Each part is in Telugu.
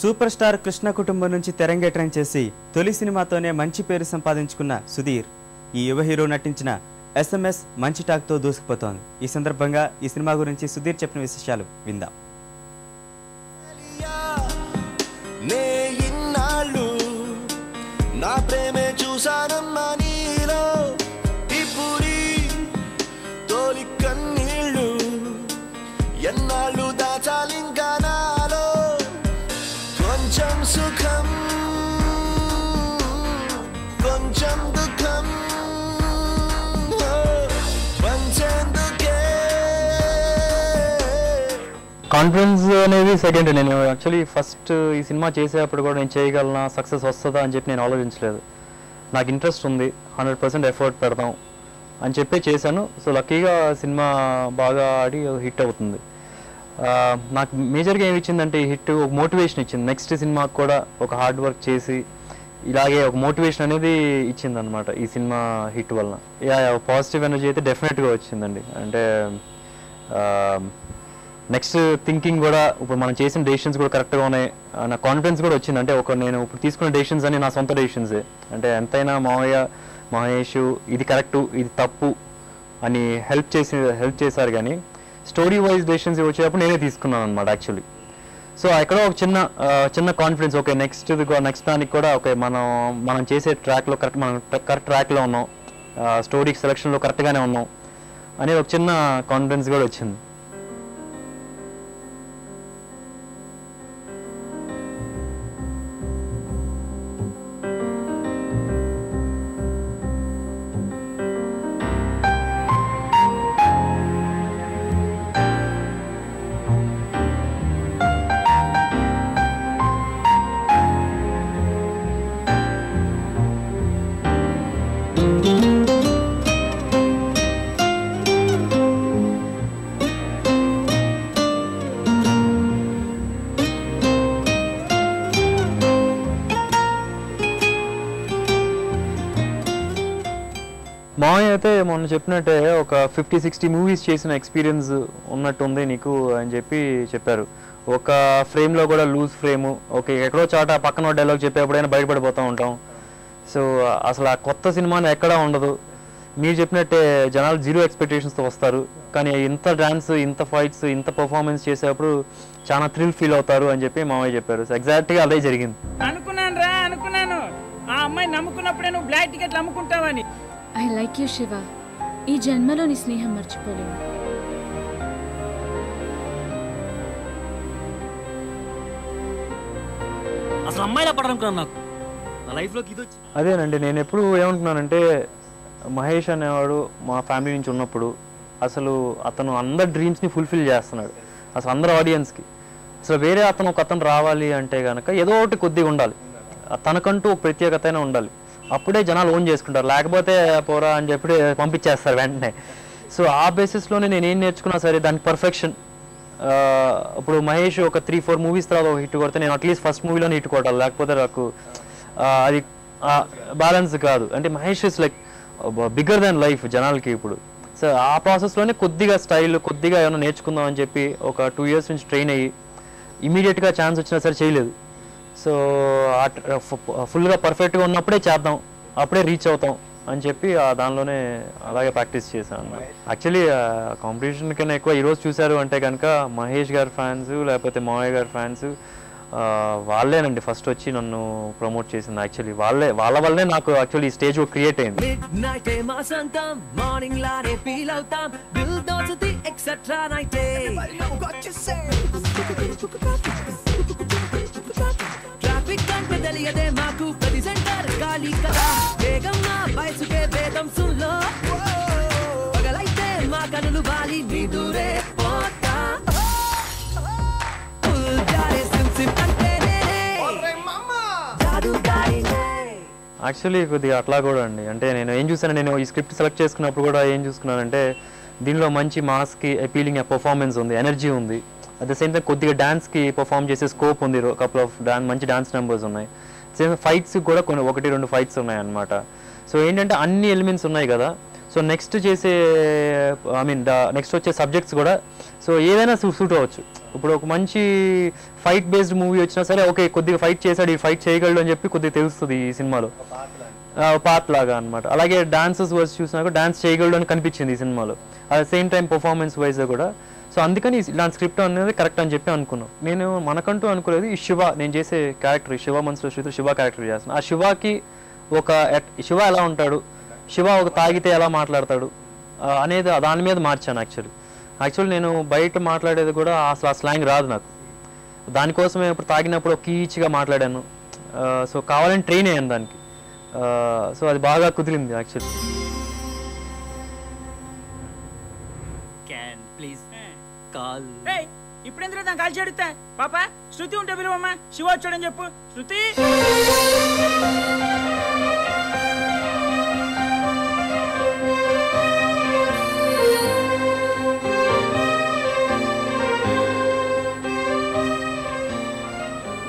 సూపర్ స్టార్ కృష్ణ కుటుంబం నుంచి తెరంగేట్రం చేసి తొలి సినిమాతోనే మంచి పేరు సంపాదించుకున్న సుధీర్. ఈ యువ హీరో నటించిన ఎస్ఎంఎస్ మంచి టాక్తో దూసుకుపోతోంది. ఈ సందర్భంగా ఈ సినిమా గురించి సుధీర్ చెప్పిన విశేషాలు విందాం. కాన్ఫిడెన్స్ అనేది సెకండ్ నేను యాక్చువల్లీ ఫస్ట్ ఈ సినిమా చేసేటప్పుడు కూడా నేను చేయగలనా సక్సెస్ వస్తుందా అని చెప్పి నేను ఆలోచించలేదు. నాకు ఇంట్రెస్ట్ ఉంది. హండ్రెడ్ పర్సెంట్ ఎఫర్ట్ పెడదాం అని చెప్పి చేశాను. సో లక్కీగా సినిమా బాగా ఆడి హిట్ అవుతుంది. నాకు మేజర్గా ఏమి ఇచ్చిందంటే ఈ హిట్ ఒక మోటివేషన్ ఇచ్చింది. నెక్స్ట్ సినిమాకి కూడా ఒక హార్డ్ వర్క్ చేసి ఇలాగే ఒక మోటివేషన్ అనేది ఇచ్చింది అనమాట ఈ సినిమా హిట్ వలన. యా పాజిటివ్ ఎనర్జీ అయితే డెఫినెట్గా వచ్చిందండి. అంటే నెక్స్ట్ థింకింగ్ కూడా ఇప్పుడు మనం చేసిన డెసిషన్స్ కూడా కరెక్ట్గా ఉన్నాయి. నా కాన్ఫిడెన్స్ కూడా వచ్చింది. అంటే ఒక నేను ఇప్పుడు తీసుకున్న డెసిషన్స్ అని నా సొంత డెసిషన్సే అంటే ఎంతైనా మావయ్య మహేష్ ఇది కరెక్ట్ ఇది తప్పు అని హెల్ప్ చేసి హెల్ప్ చేశారు కానీ స్టోరీ వైజ్ డెసిషన్స్ వచ్చేటప్పుడు నేనే తీసుకున్నాను అనమాట యాక్చువల్లీ సో ఎక్కడ ఒక చిన్న చిన్న కాన్ఫిడెన్స్ ఓకే నెక్స్ట్ నెక్స్ట్ దానికి కూడా ఓకే మనం మనం చేసే ట్రాక్లో కరెక్ట్ మనం కరెక్ట్ ట్రాక్లో ఉన్నాం. స్టోరీ సెలక్షన్లో కరెక్ట్గానే ఉన్నాం. అనేది ఒక చిన్న కాన్ఫిడెన్స్ కూడా వచ్చింది. అయితే మొన్న చెప్పినట్టే ఒక ఫిఫ్టీ సిక్స్టీ మూవీస్ చేసిన ఎక్స్పీరియన్స్ ఉన్నట్టుంది నీకు అని చెప్పి చెప్పారు. ఒక ఫ్రేమ్లో కూడా లూజ్ ఫ్రేము ఓకే ఎక్కడో చాట పక్కన డైలాగ్ చెప్పేప్పుడైనా బయటపడిపోతూ ఉంటాం. సో అసలు ఆ కొత్త సినిమాని ఎక్కడా ఉండదు. మీరు చెప్పినట్టే జనాలు జీరో ఎక్స్పెక్టేషన్స్తో వస్తారు. కానీ ఇంత డాన్స్ ఇంత ఫైట్స్ ఇంత పర్ఫార్మెన్స్ చేసేటప్పుడు చాలా థ్రిల్ ఫీల్ అవుతారు అని చెప్పి మామయ్య చెప్పారు. సో ఎగ్జాక్ట్గా అదే జరిగింది. అనుకున్నాను రా అనుకున్నాను. ఆ అమ్మాయి నమ్ముకున్నప్పుడే నువ్వు బ్లాక్ టికెట్లు అమ్ముకుంటావని. I like you Shiva. ఈ జన్మలో నీ స్నేహం మర్చిపోలేను అసలు అమ్మాయిలా నాకు. నా లైఫ్లోకి ఇది వచ్చి అదేనండి నేను ఎప్పుడు ఏమంటున్నానంటే మహేష్ అనేవాడు మా ఫ్యామిలీ నుంచి ఉన్నప్పుడు అసలు అతను అందరి డ్రీమ్స్ని ఫుల్ఫిల్ చేస్తున్నాడు. అసలు అందరు ఆడియన్స్కి అసలు వేరే అతను ఒక అతను రావాలి అంటే కనుక ఏదో ఒకటి కొద్దిగా ఉండాలి. తనకంటూ ఒక ప్రత్యేకత అయినా ఉండాలి. అప్పుడే జనాలు ఓన్ చేసుకుంటారు. లేకపోతే పోరా అని చెప్పి పంపించేస్తారు వెంటనే. సో ఆ బేసిస్లోనే నేను ఏం నేర్చుకున్నా సరే దానికి పర్ఫెక్షన్ ఇప్పుడు మహేష్ ఒక త్రీ ఫోర్ మూవీస్ తర్వాత ఒక హిట్ కొడితే నేను అట్లీస్ట్ ఫస్ట్ మూవీలోనే హిట్ కొట్టాలి. లేకపోతే నాకు అది బ్యాలెన్స్ కాదు. అంటే Mahesh is like bigger than life జనాలకి ఇప్పుడు. సో ఆ ప్రాసెస్లోనే కొద్దిగా స్టైల్ కొద్దిగా ఏమైనా నేర్చుకుందాం అని చెప్పి ఒక టూ ఇయర్స్ నుంచి ట్రైన్ అయ్యి ఇమీడియట్గా ఛాన్స్ వచ్చినా సరే చేయలేదు. సో ఫుల్గా పర్ఫెక్ట్గా ఉన్నప్పుడే చేద్దాం. అప్పుడే రీచ్ అవుతాం అని చెప్పి ఆ దానిలోనే అలాగే ప్రాక్టీస్ చేశాను యాక్చువల్లీ కాంపిటీషన్ కన్నా ఎక్కువ ఈరోజు చూశారు అంటే కనుక మహేష్ గారి ఫ్యాన్స్ లేకపోతే మావయ్య గారి ఫ్యాన్స్ వాళ్ళేనండి ఫస్ట్ వచ్చి నన్ను ప్రమోట్ చేసింది. యాక్చువల్లీ వాళ్ళే వాళ్ళ వల్లే నాకు యాక్చువల్లీ ఈ స్టేజ్ క్రియేట్ అయింది. మార్నింగ్ తెలియదే మాకు ప్రతి సెంటర్ ఖాళీ కదా. వేగం మా వయసుకే వేదం సుల్లో పగలైతే మా కనులు వాలి నీ దూరే పోతా యాక్చువల్లీ కొద్దిగా అట్లా కూడా అండి. అంటే నేను ఏం చూసాను నేను ఈ స్క్రిప్ట్ సెలెక్ట్ చేసుకున్నప్పుడు కూడా ఏం చూసుకున్నానంటే దీనిలో మంచి మాస్కి అపీలింగ్ పర్ఫార్మెన్స్ ఉంది ఎనర్జీ ఉంది. అట్ ద సేమ్ టైం కొద్దిగా డాన్స్కి పర్ఫామ్ చేసే స్కోప్ ఉంది. కపుల్ ఆఫ్ డాన్స్ మంచి డాన్స్ నెంబర్స్ ఉన్నాయి. సేమ్ ఫైట్స్ కూడా కొన్ని ఒకటి రెండు ఫైట్స్ ఉన్నాయి అన్నమాట సో ఏంటంటే అన్ని ఎలిమెంట్స్ ఉన్నాయి కదా. సో నెక్స్ట్ చేసే ఐ మీన్ నెక్స్ట్ వచ్చే సబ్జెక్ట్స్ కూడా సో ఏదైనా సూట్ అవ్వచ్చు. ఇప్పుడు ఒక మంచి ఫైట్ బేస్డ్ మూవీ వచ్చినా సరే ఓకే కొద్దిగా ఫైట్ చేశాడు ఈ ఫైట్ చేయగలడు అని చెప్పి కొద్దిగా తెలుస్తుంది ఈ సినిమాలో. పాత్ లాగా. అనమాట అలాగే డాన్సెస్ వర్స్ చూసినాక డాన్స్ చేయగలడు అని కనిపించింది ఈ సినిమాలో. At same time performance wise కూడా సో అందుకని ఇలాంటి స్క్రిప్ట్ అనేది కరెక్ట్ అని చెప్పి అనుకున్నాం. నేను మనకంటూ అనుకోలేదు ఈ శివ నేను చేసే క్యారెక్టర్ శివ మనసులో శ్రీతో శివ క్యారెక్టర్ చేస్తాను ఆ శివకి ఒక శివ ఎలా ఉంటాడు? శివ ఒక తాగితే ఎలా మాట్లాడతాడు? అనేది దాని మీద మార్చాను యాక్చువల్లీ యాక్చువల్ నేను బయట మాట్లాడేది కూడా అసలు ఆ స్లాంగ్ రాదు నాకు. దానికోసమే ఇప్పుడు తాగినప్పుడు ఒక కీచ్గా మాట్లాడాను. సో కావాలని ట్రైన్ అయ్యాను దానికి. సో అది బాగా కుదిరింది యాక్చువల్లీ క్యాన్ ప్లీజ్ కాల్. ఏయ్ ఇప్పుడు ఎందుకు దాన్ని కాల్చి అడుగుతా పాప శృతి ఉంటే పిలువమ్మా. శివ వచ్చాడని చెప్పు. శృతి?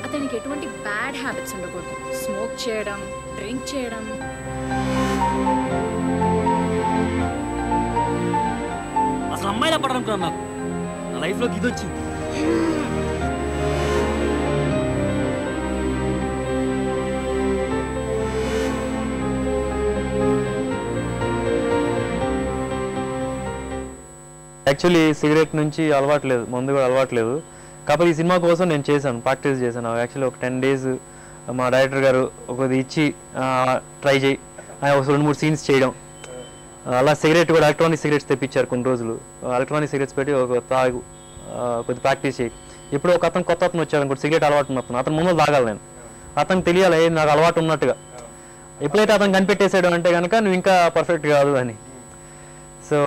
అతనికి ఎటువంటి బ్యాడ్ హ్యాబిట్స్ ఉండకూడదు. స్మోక్ చేయడం డ్రింక్ చేయడం. అసలు అమ్మాయిలా పడనుకున్నాను నాకు. నా లైఫ్లోకి ఇది వచ్చింది. యాక్చువల్లీ సిగరెట్ నుంచి అలవాటు లేదు. మందు కూడా అలవాటు లేదు. కాకపోతే ఈ సినిమా కోసం నేను చేశాను ప్రాక్టీస్ చేశాను. యాక్చువల్లీ ఒక టెన్ డేస్ మా డైరెక్టర్ గారు ఒకది ఇచ్చి ట్రై చేయి. ఆ, ఒక రెండు మూడు సీన్స్ చేయడం. అలా సిగరెట్ కూడా ఎలక్ట్రానిక్ సిగరెట్స్ తెప్పించారు కొన్ని రోజులు. ఎలక్ట్రానిక్ సిగరెట్స్ పెట్టి ఒక తాగు. కొద్ది ప్రాక్టీస్ చేయి. ఇప్పుడు ఒక అతను కొత్త అతను వచ్చాడు అనుకోండి సిగరెట్ అలవాటు ఉన్న అతను. అతను ముందు తాగాలి నేను. అతనికి తెలియాలి నాకు అలవాటు ఉన్నట్టుగా. ఎప్పుడైతే అతను కనిపెట్టేసాడు అంటే కనుక నువ్వు ఇంకా పర్ఫెక్ట్ కాదు అని. సో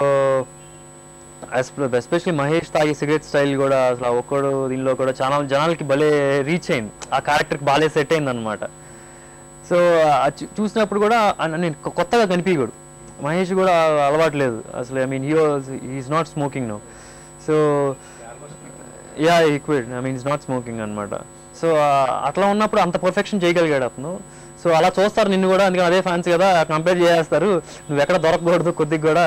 ఎస్పెషల్లీ మహేష్ తాగి సిగరెట్ స్టైల్ కూడా అసలు ఒక్కడు దీనిలో కూడా చాలా జనాలకి భలే రీచ్ అయింది. ఆ క్యారెక్టర్కి బాగాలే సెట్ అయింది అనమాట సో చూసినప్పుడు కూడా నేను కొత్తగా కనిపించడు మహేష్ కూడా అలవాటు లేదు. అసలు I mean he is not smoking no so ya ఈక్విడ్ I mean is not smoking అనమాట సో అట్లా ఉన్నప్పుడు అంత పర్ఫెక్షన్ చేయగలిగాడు అతను. సో అలా చూస్తారు నిన్ను కూడా అందుకని అదే ఫ్యాన్స్ కదా కంపేర్ చేస్తారు నువ్వు ఎక్కడ దొరకకూడదు కొద్దిగా కూడా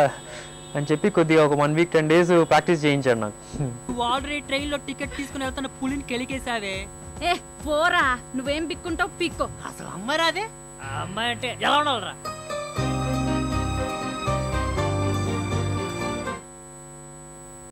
అని చెప్పి కొద్దిగా ఒక one week ten days practice చేయించాడు నాకు. నువ్వు ఆల్రెడీ ట్రైన్లో టికెట్ తీసుకుని వెళ్తున్న పులిని కెలికేసావే ఏ పోరా నువ్వేం పిక్కుంటావు పిక్కో. అసలు అమ్మాయి రాదే? అమ్మాయి అంటే ఎలా ఉండాలరా?